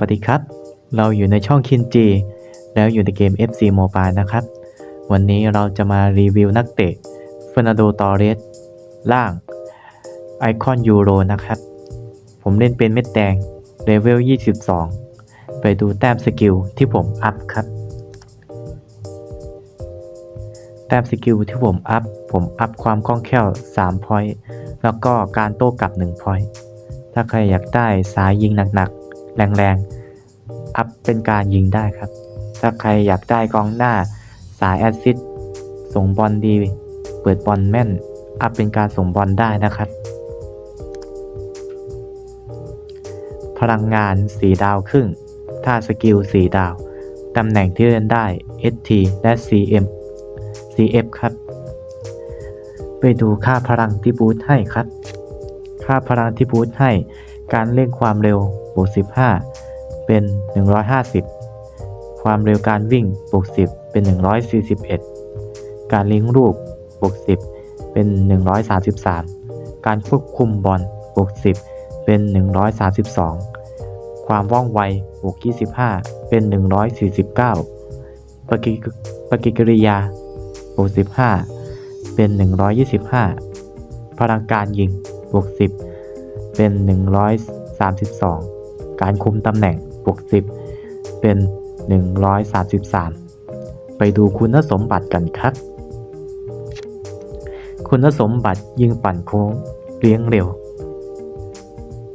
วัสดีครับ เราอยู่ในช่องคินจี แล้วอยู่ในเกม FC Mobile นะครับ วันนี้เราจะมารีวิวนักเตะเฟอร์นาโดตอเรสล่างไอคอนยูโรนะครับ ผมเล่นเป็นเม็ดแดงเลเวล 22 ไปดูแต้มสกิลที่ผมอัพครับ แต้มสกิลที่ผมอัพ ผมอัพความคล่องแคล่ว3 point แล้วก็การโต้กลับ1 point ถ้าใครอยากได้สายยิงหนัก แรงๆ อัพเป็นการยิงได้ครับ ถ้าใครอยากได้กองหน้าสายแอซิดส่งบอลดี เปิดบอลแม่น อัพเป็นการส่งบอลได้นะครับ พลังงานสีดาวครึ่งถ้าสกิลสีดาว ตำแหน่งที่เล่นได้ ST และ CM CF ครับ ไปดูค่าพลังที่บูทให้ครับ ค่าพลังที่บูทให้ การเร่งความเร็วบวก15 เป็น 150 ความเร็วการวิ่งบวก10 เป็น 141 การเลี้ยงลูกบวก10 เป็น 133 การควบคุมบอลบวก10 เป็น 132 ความว่องไวบวก25 เป็น 149 ปฏิปฏิกิริยาบวก15 เป็น 125 พลังการยิงบวก10 เป็น 132 การคุมตำแหน่งบวก10 เป็น 133 ไปดูคุณสมบัติกันครับ คุณสมบัติยิงปั่นโค้งเลี้ยงเร็ว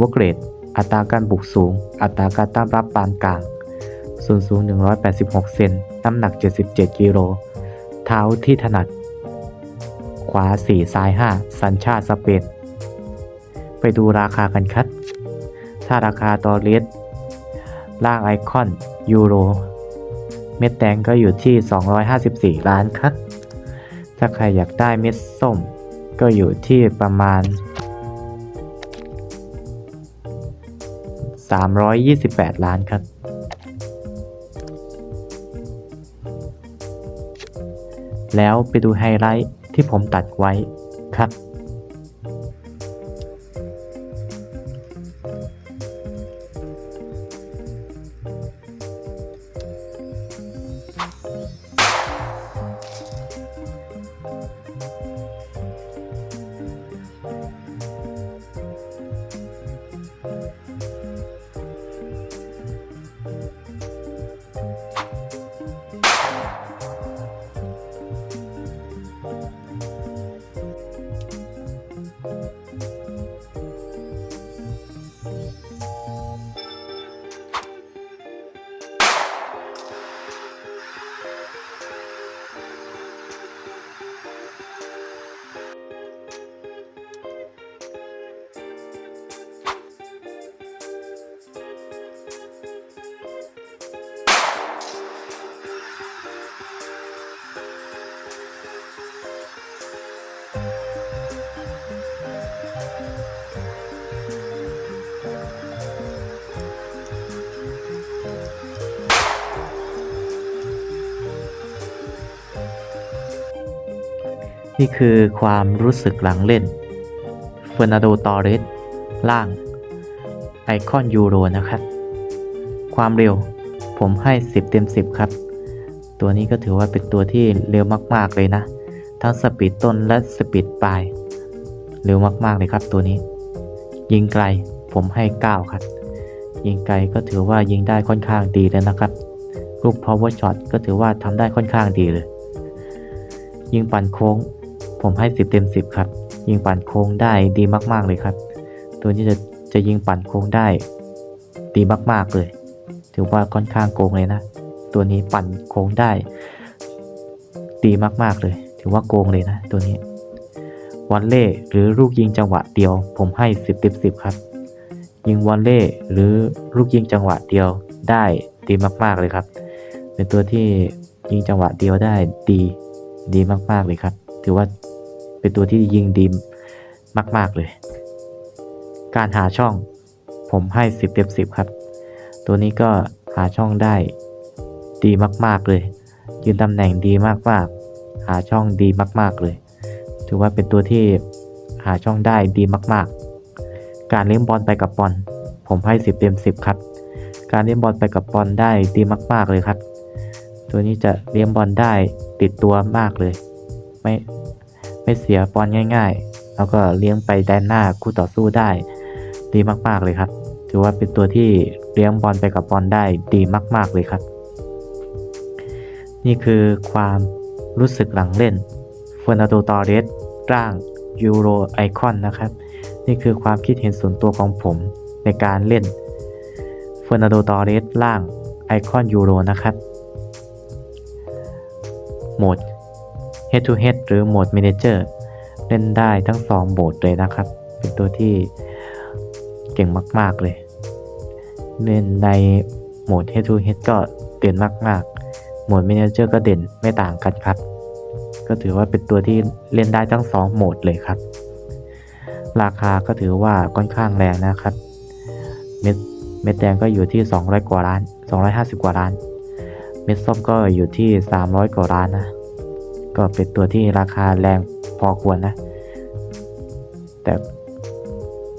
วอเกรดอัตราการบุกสูง อัตราการต้านรับปานกลาง ส่วนสูง 186 เซน น้ำหนัก 77 กิโล เท้าที่ถนัด ขวา 4 ซ้าย 5 สัญชาติสเปน ไปดูราคากันครับ ถ้าราคาตอเลสล่างไอคอนยูโร เม็ดแดงก็อยู่ที่ 254 ล้านครับ ถ้าใครอยากได้เม็ดส้มก็อยู่ที่ประมาณ 328 ล้านครับ แล้วไปดูไฮไลท์ที่ผมตัดไว้ครับ นี่คือความรู้สึกหลังเล่นเฟอร์นาโดตอเรสล่าง ไอคอนยูโรนะครับ ความเร็วผมให้ 10 เต็ม 10 ครับ ตัวนี้ก็ถือว่าเป็นตัวที่เร็วมาก ๆ เลยนะ ทั้งสปีดต้นและสปีดปลาย เร็วมาก ๆ เลยครับตัวนี้ ยิงไกลผมให้ 9 ครับ ยิงไกลก็ถือว่ายิงได้ค่อนข้างดีเลยนะครับ ลูก power shot ก็ถือว่าทำได้ค่อนข้างดีเลย ยิงปั่นโค้ง ผมให้ 10 เต็ม 10 ครับ ยิงปั่นโค้งได้ดีมากๆเลยครับ ตัวนี้จะจะยิงปั่นโค้งได้ดีมากๆเลย ถือว่าค่อนข้างโกงเลยนะ ตัวนี้ปั่นโค้งได้ ดีมากๆเลย ถือว่าโกงเลยนะ ตัวนี้วันเล่หรือลูกยิงจังหวะเดียว ผมให้ 10เต็ม10 ครับ ยิงวอลเล่หรือลูกยิงจังหวะเดียวได้ดีมากๆเลยครับ เป็นตัวที่ยิงจังหวะเดียวได้ดีดีมากๆเลยครับ ถือว่า เป็นตัวที่ยิงดีมาก ๆ เลย การหาช่องผมให้ 10 เต็ม 10 ครับ ตัวนี้ก็หาช่องได้ดีมาก ๆ เลย ยืนตำแหน่งดีมากๆ หาช่องดีมาก ๆ เลย ถือว่าเป็นตัวที่หาช่องได้ดีมาก ๆ การเลี้ยงบอลไปกับบอลผมให้ 10 เต็ม 10 ครับ การเลี้ยงบอลไปกับบอลได้ดีมาก ๆ เลยครับ ตัวนี้จะเลี้ยงบอลได้ติดตัวมากเลย ไม่ ไม่เสียบอลง่าย ๆ แล้วก็เลี้ยงไปแดนหน้าคู่ต่อสู้ได้ ดีมากๆเลยครับ ถือว่าเป็นตัวที่เลี้ยงบอลไปกับบอลได้ดีมาก ๆเลยครับ นี่คือความรู้สึกหลังเล่นเฟอร์นันโดตอเรสร่างยูโรไอคอนนะครับ นี่คือความคิดเห็นส่วนตัวของผมในการเล่นเฟอร์นันโดตอเรสร่างไอคอนยูโรนะครับ โหมด Head to Head หรือโหมด Manager เล่นได้ทั้งสองโหมดเลยนะครับ เป็นตัวที่เก่งมาก ๆ เลย เล่นในโหมด Head to Head ก็เด่นมาก ๆ โหมด Manager ก็เด่นไม่ต่างกันครับ ก็ถือว่าเป็นตัวที่เล่นได้ทั้งสองโหมดเลยครับ ราคาก็ถือว่าค่อนข้างแรงนะครับเม็ดเม็ดแดงก็อยู่ที่ 200 กว่าล้าน 250 กว่าล้าน เม็ดส้มก็อยู่ที่ 300 กว่าล้านนะ ก็เป็นตัวที่ราคาแรงพอควรนะ แต่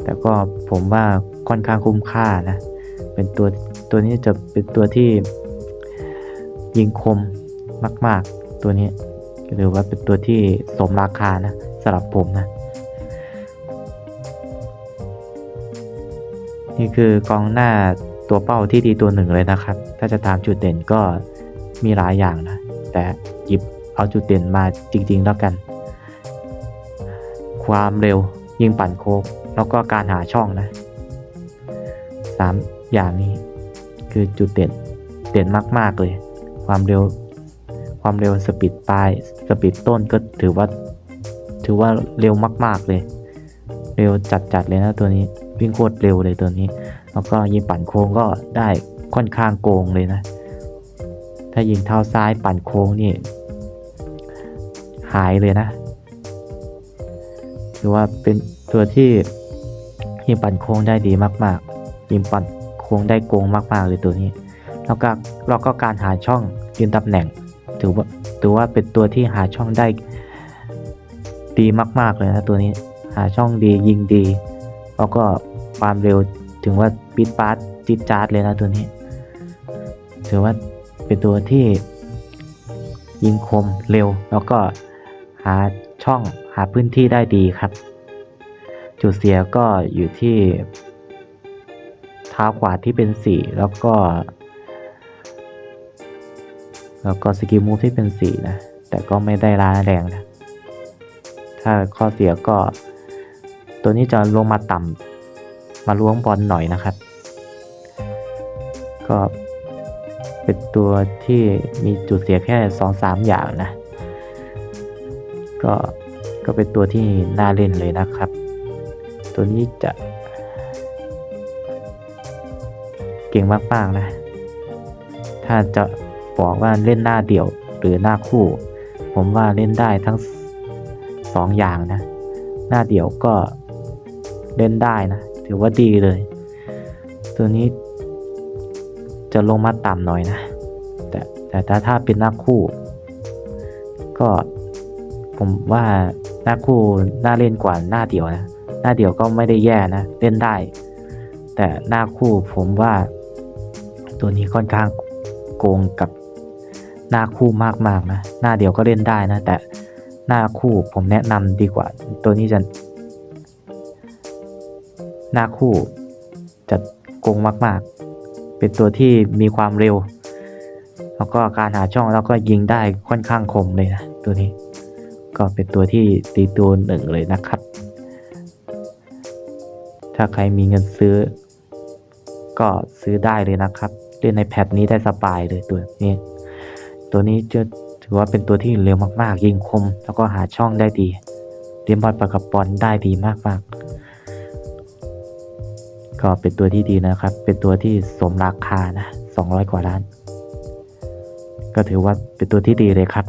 แต่ก็ผมว่าค่อนข้างคุ้มค่านะ เป็นตัวตัวนี้จะเป็นตัวที่ยิงคมมาก ๆ ตัวนี้หรือว่าเป็นตัวที่สมราคานะสำหรับผมนะ นี่คือกองหน้าตัวเป้าที่ดีตัวหนึ่งเลยนะครับ ถ้าจะตามจุดเด่นก็มีหลายอย่างนะ แต่หยิบ เอาจุดเด่นมาจริง ๆ แล้วกัน ความเร็วยิงปั่นโค้งแล้วก็การหาช่องนะสามอย่างนี้คือจุดเด่นเด่นมาก ๆ เลย ความเร็วความเร็วสปีดปลายสปีดต้นก็ถือว่า ถือว่าเร็วมาก ๆ เลย เร็วจัด ๆ เลยนะตัวนี้วิ่งโคตรเร็วเลยตัวนี้ แล้วก็ยิงปั่นโค้งก็ได้ค่อนข้างโกงเลยนะ ถ้ายิงเท้าซ้ายปั่นโค้งนี่ หายเลยนะถือว่าเป็นตัวที่ยิงปั่นโค้งได้ดีมากๆ ยิงปั่นโค้งได้โกงมากๆเลยตัวนี้ แล้วก็เราก็การหาช่องยืนตำแหน่ง ถือว่าถือว่าเป็นตัวที่หาช่องได้ดีมาก ๆเลยนะตัวนี้ หาช่องดียิงดี แล้วก็ความเร็วถึงว่าปิดปาร์ตจิดจาร์ดเลยนะตัวนี้ ถือว่าเป็นตัวที่ยิงคมเร็วแล้วก็ หาช่องหาพื้นที่ได้ดีครับ จุดเสียก็อยู่ที่เท้าขวาที่เป็นสีแล้วก็ แล้วก็สกิลมูฟที่เป็นสีนะ แต่ก็ไม่ได้ร้ายแรงนะ ถ้าข้อเสียก็ ตัวนี้จะลงมาต่ำมาล้วงบอลหน่อยนะครับ ก็เป็นตัวที่มีจุดเสียแค่สองสามอย่างนะ ก็ก็เป็นตัวที่น่าเล่นเลยนะครับ ตัวนี้จะ เก่งมากๆนะ ถ้าจะบอกว่าเล่นหน้าเดี่ยวหรือหน้าคู่ ผมว่าเล่นได้ทั้งสองอย่างนะ หน้าเดี่ยวก็เล่นได้นะ ถือว่าดีเลย ตัวนี้จะลงมาต่ำหน่อยนะ แต่แต่ถ้าถ้าเป็นหน้าคู่ ก็ ผมว่าหน้าคู่น่าเล่นกว่าหน้าเดี่ยวนะ หน้าเดี่ยวก็ไม่ได้แย่นะ เล่นได้ แต่หน้าคู่ผมว่า ตัวนี้ค่อนข้างโกงกับหน้าคู่มากๆนะ หน้าเดียวก็เล่นได้นะ แต่หน้าคู่ผมแนะนำดีกว่า ตัวนี้จะ หน้าคู่จะโกงมาก ๆ เป็นตัวที่มีความเร็ว แล้วก็การหาช่องแล้วก็ยิงได้ค่อนข้างคมเลยนะตัวนี้ ก็เป็นตัวที่ตีตัวหนึ่งเลยนะครับ ถ้าใครมีเงินซื้อ ก็ซื้อได้เลยนะครับ เล่นในแพทนี้ได้สบายเลยตัวนี้ ตัวนี้จะถือว่าเป็นตัวที่เร็วมากๆ ยิงคม แล้วก็หาช่องได้ดีเลี้ยงบอลประกับบอลได้ดีมากๆ ก็เป็นตัวที่ดีนะครับ เป็นตัวที่สมราคานะ 200 กว่าล้าน ก็ถือว่าเป็นตัวที่ดีเลยครับ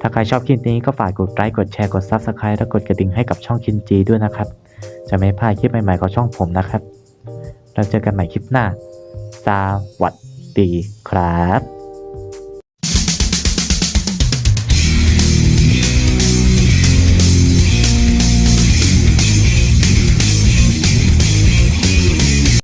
ถ้าใครชอบคลิปนี้ก็ฝากกดไลค์กดแชร์กด Subscribe และกดกระดิ่งให้กับช่องคินจีด้วยนะครับ จะไม่พลาดคลิปใหม่ๆของช่องผมนะครับเราเจอกันใหม่คลิปหน้าสวัสดีครับ